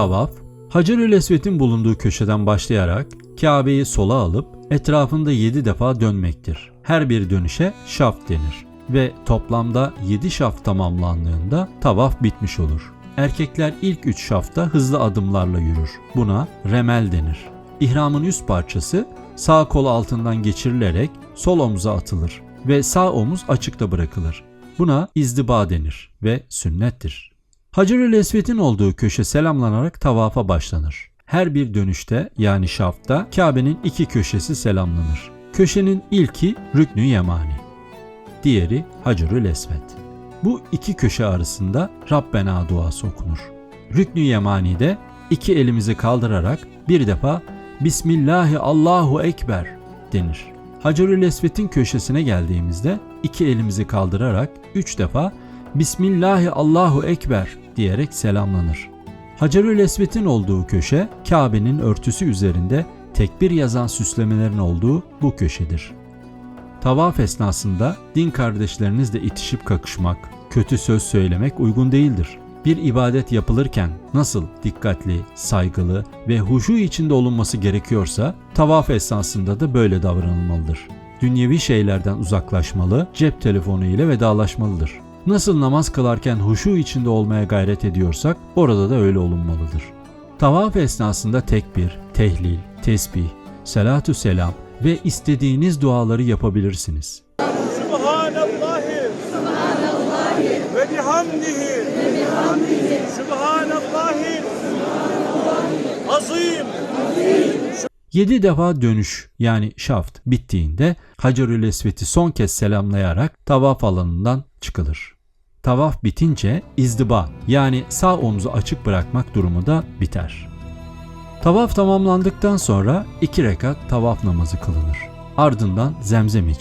Tavaf, Hacerül Esved'in bulunduğu köşeden başlayarak Kabe'yi sola alıp etrafında 7 defa dönmektir. Her bir dönüşe şaft denir ve toplamda 7 şaft tamamlandığında tavaf bitmiş olur. Erkekler ilk 3 şafta hızlı adımlarla yürür. Buna remel denir. İhramın üst parçası sağ kol altından geçirilerek sol omuza atılır ve sağ omuz açıkta bırakılır. Buna izdiba denir ve sünnettir. Hacerül Esved'in olduğu köşe selamlanarak tavafa başlanır. Her bir dönüşte yani şafta Kabe'nin iki köşesi selamlanır. Köşenin ilki Rüknü Yemani, diğeri Hacerül Esved. Bu iki köşe arasında Rabbena duası okunur. Rüknü Yemani'de iki elimizi kaldırarak bir defa Bismillahi Allahu Ekber denir. Hacerül Esved'in köşesine geldiğimizde iki elimizi kaldırarak üç defa Bismillahi Allahu Ekber diyerek selamlanır. Hacerül Esved'in olduğu köşe Kabe'nin örtüsü üzerinde tekbir yazan süslemelerin olduğu bu köşedir. Tavaf esnasında din kardeşlerinizle itişip kakışmak, kötü söz söylemek uygun değildir. Bir ibadet yapılırken nasıl dikkatli, saygılı ve huşu içinde olunması gerekiyorsa tavaf esnasında da böyle davranılmalıdır. Dünyevi şeylerden uzaklaşmalı, cep telefonu ile vedalaşmalıdır. Nasıl namaz kılarken huşu içinde olmaya gayret ediyorsak orada da öyle olunmalıdır. Tavaf esnasında tekbir, tehlil, tesbih, salatü selam ve istediğiniz duaları yapabilirsiniz. Subhanallahi. Ve bihamdihi. Subhanallahi. Azim. 7 defa dönüş yani şaft bittiğinde Hacerül Esved'i son kez selamlayarak tavaf alanından çıkılır. Tavaf bitince izdiba yani sağ omuzu açık bırakmak durumu da biter. Tavaf tamamlandıktan sonra iki rekat tavaf namazı kılınır. Ardından zemzem içilir.